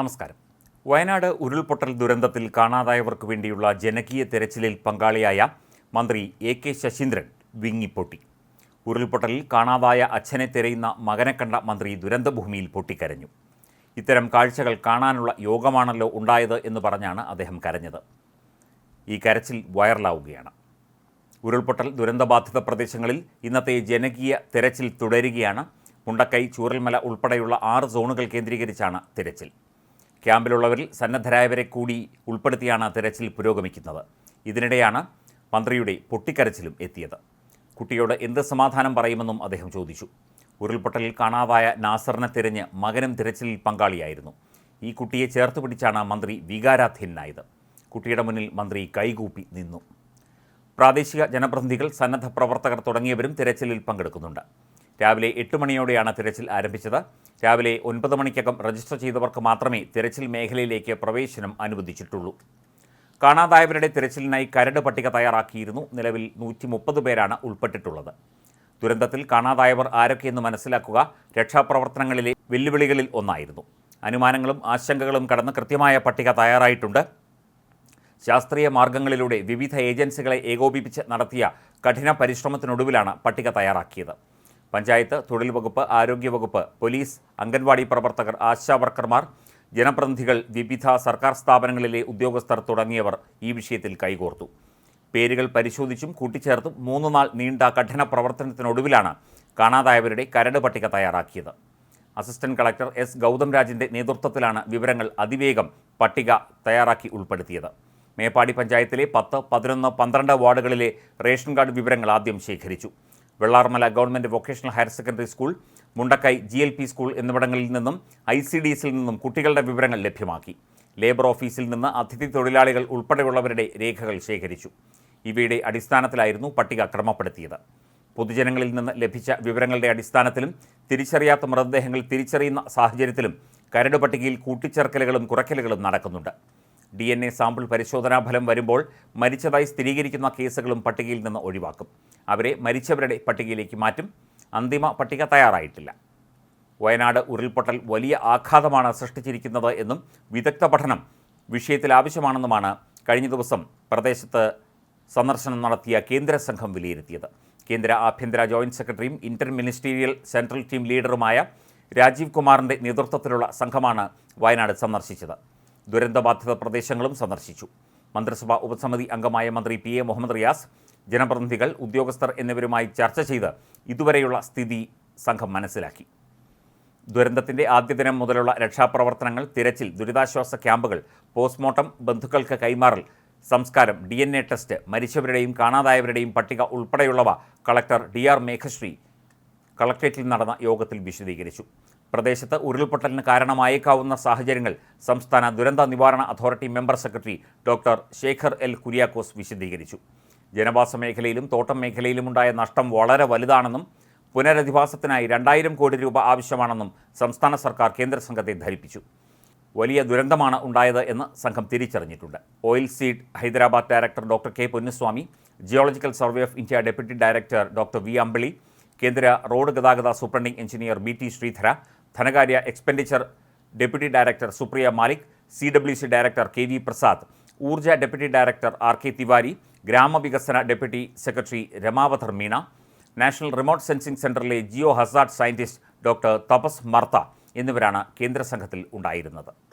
നമസ്കാരം. വയനാട് ഉരുൾപൊട്ടൽ ദുരന്തത്തിൽ കാണാതായവർക്ക് വേണ്ടിയുള്ള ജനകീയ തെരച്ചിലിൽ പങ്കാളിയായ മന്ത്രി എ കെ ശശീന്ദ്രൻ വിങ്ങിപ്പൊട്ടി. ഉരുൾപൊട്ടലിൽ കാണാതായ അച്ഛനെ തിരയുന്ന മകനെ കണ്ട മന്ത്രി ദുരന്തഭൂമിയിൽ പൊട്ടിക്കരഞ്ഞു. ഇത്തരം കാഴ്ചകൾ കാണാനുള്ള യോഗമാണല്ലോ ഉണ്ടായത് എന്ന് പറഞ്ഞാണ് അദ്ദേഹം കരഞ്ഞത്. ഈ കരച്ചിൽ വൈറലാവുകയാണ്. ഉരുൾപൊട്ടൽ ദുരന്തബാധിത പ്രദേശങ്ങളിൽ ഇന്നത്തെ ജനകീയ തെരച്ചിൽ തുടരുകയാണ്. മുണ്ടക്കൈ ചൂരൽമല ഉൾപ്പെടെയുള്ള ആറ് സോണുകൾ കേന്ദ്രീകരിച്ചാണ് തിരച്ചിൽ. ക്യാമ്പിലുള്ളവരിൽ സന്നദ്ധരായവരെ കൂടി ഉൾപ്പെടുത്തിയാണ് തിരച്ചിൽ പുരോഗമിക്കുന്നത്. ഇതിനിടെയാണ് മന്ത്രിയുടെ പൊട്ടിക്കരച്ചിലും എത്തിയത്. കുട്ടിയോട് എന്ത് സമാധാനം പറയുമെന്നും അദ്ദേഹം ചോദിച്ചു. ഉരുൾപൊട്ടലിൽ കാണാതായ നാസറിനെ തിരഞ്ഞ് മകനും തിരച്ചിലിൽ പങ്കാളിയായിരുന്നു. ഈ കുട്ടിയെ ചേർത്ത് പിടിച്ചാണ് മന്ത്രി വികാരാധീനായത് കുട്ടിയുടെ മുന്നിൽ മന്ത്രി കൈകൂപ്പി നിന്നു. പ്രാദേശിക ജനപ്രതിനിധികൾ സന്നദ്ധ പ്രവർത്തകർ തുടങ്ങിയവരും തിരച്ചിലിൽ പങ്കെടുക്കുന്നുണ്ട്. രാവിലെ എട്ട് മണിയോടെയാണ് തിരച്ചിൽ ആരംഭിച്ചത്. രാവിലെ ഒൻപത് മണിക്കകം രജിസ്റ്റർ ചെയ്തവർക്ക് മാത്രമേ തിരച്ചിൽ മേഖലയിലേക്ക് പ്രവേശനം അനുവദിച്ചിട്ടുള്ളൂ. കാണാതായവരുടെ തിരച്ചിലിനായി കരട് പട്ടിക തയ്യാറാക്കിയിരുന്നു. നിലവിൽ നൂറ്റി മുപ്പത് പേരാണ് ഉൾപ്പെട്ടിട്ടുള്ളത്. ദുരന്തത്തിൽ കാണാതായവർ ആരൊക്കെയെന്ന് മനസ്സിലാക്കുക രക്ഷാപ്രവർത്തനങ്ങളിലെ വെല്ലുവിളികളിൽ ഒന്നായിരുന്നു. അനുമാനങ്ങളും ആശങ്കകളും കടന്ന് കൃത്യമായ പട്ടിക തയ്യാറായിട്ടുണ്ട്. ശാസ്ത്രീയ മാർഗങ്ങളിലൂടെ വിവിധ ഏജൻസികളെ ഏകോപിപ്പിച്ച് നടത്തിയ കഠിന പരിശ്രമത്തിനൊടുവിലാണ് പട്ടിക തയ്യാറാക്കിയത്. പഞ്ചായത്ത് തൊഴിൽ വകുപ്പ് ആരോഗ്യവകുപ്പ് പോലീസ് അംഗൻവാടി പ്രവർത്തകർ ആശാ വർക്കർമാർ ജനപ്രതിനിധികൾ വിവിധ സർക്കാർ സ്ഥാപനങ്ങളിലെ ഉദ്യോഗസ്ഥർ തുടങ്ങിയവർ ഈ വിഷയത്തിൽ കൈകോർത്തു. പേരുകൾ പരിശോധിച്ചും കൂട്ടിച്ചേർത്തും മൂന്ന് നാൾ നീണ്ട കഠിന പ്രവർത്തനത്തിനൊടുവിലാണ് കാണാതായവരുടെ കരട് പട്ടിക തയ്യാറാക്കിയത്. Assistant collector S. ഗൗതം രാജിന്റെ നേതൃത്വത്തിലാണ് വിവരങ്ങൾ അതിവേഗം പട്ടിക തയ്യാറാക്കി ഉൾപ്പെടുത്തിയത്. മേപ്പാടി പഞ്ചായത്തിലെ പത്ത് പതിനൊന്ന് പന്ത്രണ്ട് വാർഡുകളിലെ റേഷൻ കാർഡ് വിവരങ്ങൾ ആദ്യം ശേഖരിച്ചു. Vellarmala government vocational higher secondary school Mundakkai G L P school എന്നിവിടങ്ങളിൽ നിന്നും ഐ സി ഡി എസിൽ നിന്നും കുട്ടികളുടെ വിവരങ്ങൾ ലഭ്യമാക്കി. ലേബർ ഓഫീസിൽ നിന്ന് അതിഥി തൊഴിലാളികൾ ഉൾപ്പെടെയുള്ളവരുടെ രേഖകൾ ശേഖരിച്ചു. ഇവയുടെ അടിസ്ഥാനത്തിലായിരുന്നു പട്ടിക ക്രമപ്പെടുത്തിയത്. പൊതുജനങ്ങളിൽ നിന്ന് ലഭിച്ച വിവരങ്ങളുടെ അടിസ്ഥാനത്തിലും തിരിച്ചറിയാത്ത മൃതദേഹങ്ങൾ തിരിച്ചറിയുന്ന സാഹചര്യത്തിലും കരട് പട്ടികയിൽ കൂട്ടിച്ചേർക്കലുകളും കുറയ്ക്കലുകളും നടക്കുന്നുണ്ട്. ഡി എൻ എ സാമ്പിൾ പരിശോധനാ ഫലം വരുമ്പോൾ മരിച്ചതായി സ്ഥിരീകരിക്കുന്ന കേസുകളും പട്ടികയിൽ നിന്ന് ഒഴിവാക്കും. അവരെ മരിച്ചവരുടെ പട്ടികയിലേക്ക് മാറ്റും. അന്തിമ പട്ടിക തയ്യാറായിട്ടില്ല. വയനാട് ഉരുൾപൊട്ടൽ വലിയ ആഘാതമാണ് സൃഷ്ടിച്ചിരിക്കുന്നത് എന്നും വിദഗ്ധ പഠനം വിഷയത്തിൽ ആവശ്യമാണെന്നുമാണ് കഴിഞ്ഞ ദിവസം പ്രദേശത്ത് സന്ദർശനം നടത്തിയ കേന്ദ്ര സംഘം വിലയിരുത്തിയത്. കേന്ദ്ര ആഭ്യന്തര ജോയിന്റ് സെക്രട്ടറിയും ഇന്റർ മിനിസ്റ്റീരിയൽ സെൻട്രൽ ടീം ലീഡറുമായ രാജീവ് കുമാറിന്റെ നേതൃത്വത്തിലുള്ള സംഘമാണ് വയനാട് സന്ദർശിച്ചത്. ദുരന്തബാധിത പ്രദേശങ്ങളും സന്ദർശിച്ചു. മന്ത്രിസഭാ ഉപസമിതി അംഗമായ മന്ത്രി പി എ മുഹമ്മദ് റിയാസ് ജനപ്രതിനിധികൾ ഉദ്യോഗസ്ഥർ എന്നിവരുമായി ചർച്ച ചെയ്ത് ഇതുവരെയുള്ള സ്ഥിതി സംഘം മനസ്സിലാക്കി. ദുരന്തത്തിന്റെ ആദ്യ ദിനം മുതലുള്ള രക്ഷാപ്രവർത്തനങ്ങൾ തിരച്ചിൽ ദുരിതാശ്വാസ ക്യാമ്പുകൾ പോസ്റ്റ്മോർട്ടം ബന്ധുക്കൾക്ക് കൈമാറൽ സംസ്കാരം ഡി എൻ എ ടെസ്റ്റ് മരിച്ചവരുടെയും കാണാതായവരുടെയും പട്ടിക ഉൾപ്പെടെയുള്ളവ കളക്ടർ ഡി ആർ മേഘശ്രീ കളക്ട്രേറ്റിൽ നടന്ന യോഗത്തിൽ വിശദീകരിച്ചു. പ്രദേശത്ത് ഉരുൾപൊട്ടലിന് കാരണമായേക്കാവുന്ന സാഹചര്യങ്ങൾ സംസ്ഥാന ദുരന്ത നിവാരണ authority member secretary doctor Sekhar L Kuriakose വിശദീകരിച്ചു. ജനവാസ മേഖലയിലും തോട്ടം മേഖലയിലുമുണ്ടായ നഷ്ടം വളരെ വലുതാണെന്നും പുനരധിവാസത്തിനായി രണ്ടായിരം കോടി രൂപ ആവശ്യമാണെന്നും സംസ്ഥാന സർക്കാർ കേന്ദ്ര സംഘത്തെ ധരിപ്പിച്ചു. വലിയ ദുരന്തമാണ് ഉണ്ടായത് എന്ന് സംഘം തിരിച്ചറിഞ്ഞിട്ടുണ്ട്. Oil seed Hyderabad director doctor K Ponnuswamy geological survey of India deputy director doctor V Ambili കേന്ദ്ര റോഡ് ഗതാഗത superintending engineer B T Sreedhara ധനകാര്യ expenditure deputy director Supriya Malik C W C director K V Prasad ഊർജ deputy director R K Tiwari ഗ്രാമവികസന deputy secretary Ramavadhar Meena national remote sensing സെന്ററിലെ geo Hazard scientist doctor Tapas Martha എന്നിവരാണ് കേന്ദ്ര സംഘത്തിൽ ഉണ്ടായിരുന്നത്.